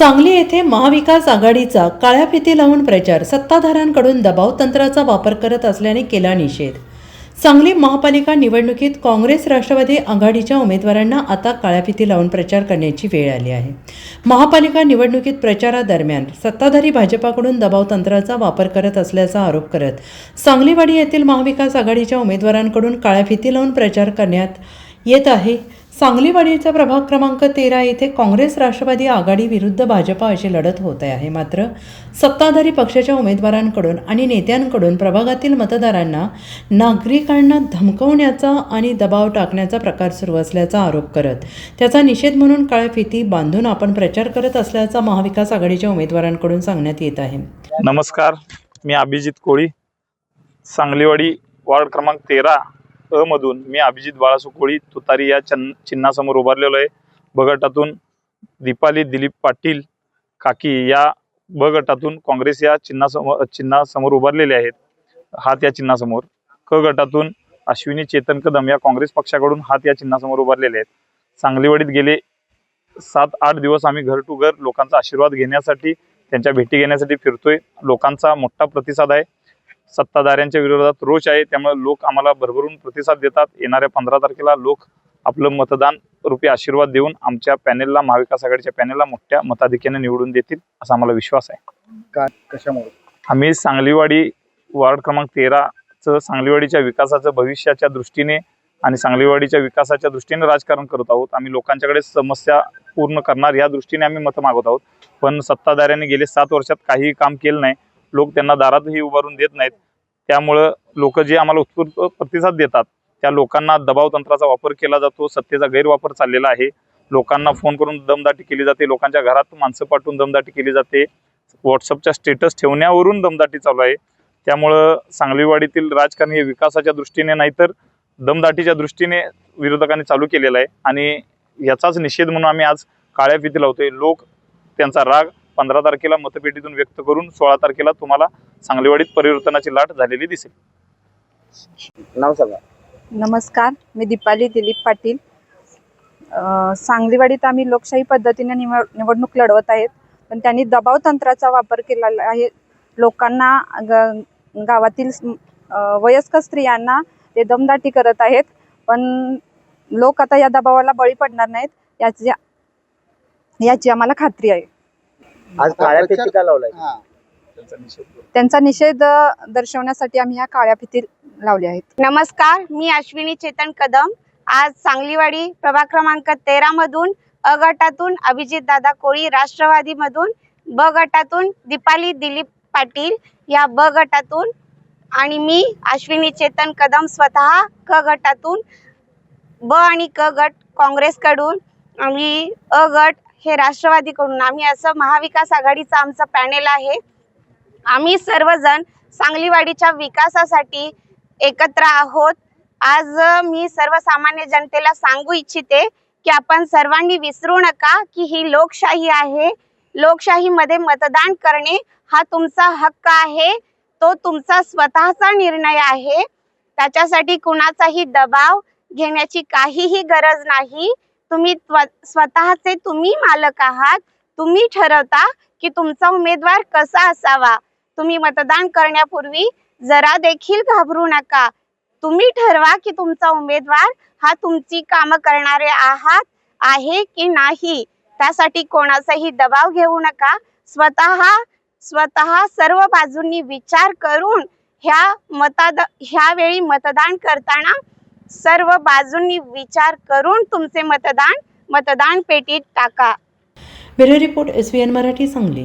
सांगली येथे महाविकास आघाडीचा काळ्या फिती लावून प्रचार. सत्ताधाऱ्यांकडून दबाव तंत्राचा वापर करत असल्याने केला निषेध. सांगली महापालिका निवडणुकीत काँग्रेस राष्ट्रवादी आघाडीच्या उमेदवारांना आता काळ्या फिती लावून प्रचार करण्याची वेळ आली आहे. महापालिका निवडणुकीत प्रचारादरम्यान सत्ताधारी भाजपाकडून दबाव तंत्राचा वापर करत असल्याचा आरोप करत सांगलीवाडी येथील महाविकास आघाडीच्या उमेदवारांकडून काळ्या फिती लावून प्रचार करण्यात येत आहे. सांगलीवाडीचा प्रभाग क्रमांक तेरा येथे काँग्रेस राष्ट्रवादी आघाडी विरुद्ध भाजपा अशी लढत होत आहे. मात्र सत्ताधारी पक्षाच्या उमेदवारांकडून आणि नेत्यांकडून प्रभागातील मतदारांना नागरिकांना धमकवण्याचा आणि दबाव टाकण्याचा प्रकार सुरू असल्याचा आरोप करत त्याचा निषेध म्हणून काळ्या फिती बांधून आपण प्रचार करत असल्याचा महाविकास आघाडीच्या उमेदवारांकडून सांगण्यात येत आहे. नमस्कार मी अभिजित कोळी सांगलीवाडी वार्ड क्रमांक तेरा अ मधून मी अभिजित बाळासू कोळी तुतारी या चन चिन्हासमोर उभारलेलो आहे. ब गटातून दीपाली दिलीप पाटील काकी या ब गटातून काँग्रेस या चिन्हासमोर चिन्हासमोर उभारलेले आहेत. हात या चिन्हासमोर. क गटातून अश्विनी चेतन कदम या काँग्रेस पक्षाकडून हात या चिन्हासमोर उभारलेले आहेत. सांगलीवाडीत गेले सात आठ दिवस आम्ही घर टू घर लोकांचा आशीर्वाद घेण्यासाठी त्यांच्या भेटी घेण्यासाठी फिरतोय. लोकांचा मोठा प्रतिसाद आहे. सत्ताधाऱ्यांच्या विरोधात रोष आहे. त्यामुळे लोक आम्हाला भरभरून प्रतिसाद देतात. येणाऱ्या पंधरा तारखेला लोक आपलं मतदान रूपी आशीर्वाद देऊन आमच्या पॅनेलला महाविकास आघाडीच्या पॅनेलला मोठ्या मताधिक्याने निवडून देतील असा आम्हाला विश्वास आहे. का कशामुळे? आम्ही सांगलीवाडी वार्ड क्रमांक तेराचं सांगलीवाडीच्या विकासाचं भविष्याच्या दृष्टीने आणि सांगलीवाडीच्या विकासाच्या दृष्टीने राजकारण करत आहोत. आम्ही लोकांच्याकडे समस्या पूर्ण करणार या दृष्टीने आम्ही मतं मागत आहोत. पण सत्ताधाऱ्यांनी गेले सात वर्षात काहीही काम केलं नाही. लोक त्यांना दारातही उभारून देत नाहीत. त्यामुळं लोक जे आम्हाला उत्स्फूर्त प्रतिसाद देतात त्या लोकांना दबाव तंत्राचा वापर केला जातो सत्तेचा गैरवापर चाललेला आहे. लोकांना फोन करून दमदाटी केली जाते लोकांच्या घरात माणसं पाठवून दमदाटी केली जाते. व्हॉट्सअपच्या स्टेटस ठेवण्यावरून दमदाटी चालू आहे. त्यामुळं सांगलीवाडीतील राजकारण हे विकासाच्या दृष्टीने नाही तर दमदाटीच्या दृष्टीने विरोधकांनी चालू केलेलं आहे. आणि याचाच निषेध म्हणून आम्ही आज काळ्या फिती लावतोय लोक त्यांचा राग पंधरा तारखेला मतपेटीतून व्यक्त करून सोळा तारखेला तुम्हाला सांगलीवाडीत परिवर्तनाची लाट झालेली दिसेल. नाव सांगा. नमस्कार मी दीपाली दिलीप पाटील. सांगलीवाडीत आम्ही लोकशाही पद्धतीने निवड निवडणूक लढवत आहेत पण त्यांनी दबाव तंत्राचा वापर केलेला आहे. लोकांना ग गावातील वयस्कर स्त्रियांना ते दमदाटी करत आहेत पण लोक आता या दबावाला बळी पडणार नाहीत याची याची आम्हाला खात्री आहे. आज काळ्या का लावलाय. त्यांचा निषेध दर्शवण्यासाठी आम्ही ह्या काळ्या फिती लावल्या आहेत. नमस्कार मी अश्विनी चेतन कदम. आज सांगलीवाडी प्रभाग क्रमांक तेरा मधून अ गटातून अभिजित दादा कोळी राष्ट्रवादी मधून ब गटातून दीपाली दिलीप पाटील या ब गटातून आणि मी अश्विनी चेतन कदम स्वतः क गटातून ब आणि क गट काँग्रेसकडून आणि अ गट हे राष्ट्रवादीकडून. आम्ही असं महाविकास आघाडीचं आमचं पॅनेल आहे. आम्ही सर्वजण सांगलीवाडीच्या विकासासाठी एकत्र आहोत. आज मी सर्वसामान्य जनतेला सांगू इच्छिते की आपण सर्वांनी विसरू नका की ही लोकशाही आहे. लोकशाहीमध्ये मतदान करणे हा तुमचा हक्क आहे. तो तुमचा स्वतःचा निर्णय आहे. त्याच्यासाठी कुणाचाही दबाव घेण्याची काहीही गरज नाही. तुम्ही त्व- स्वतःचे तुम्ही मालक आहात. तुम्ही ठरवता की तुमचा उमेदवार कसा असावा. तुम्ही मतदान करण्यापूर्वी जरा देखील घाबरू नका. तुम्ही ठरवा की तुमचा उमेदवार हा तुमची कामं करणारे आहात आहे की नाही. त्यासाठी कोणाचाही दबाव घेऊ नका. स्वतः स्वतः सर्व बाजूंनी विचार करून ह्या मताद ह्यावेळी मतदान करताना सर्व बाजूंनी विचार करून तुमचे मतदान मतदान पेटीत टाका. Bureau report S V N Marathi Sangli.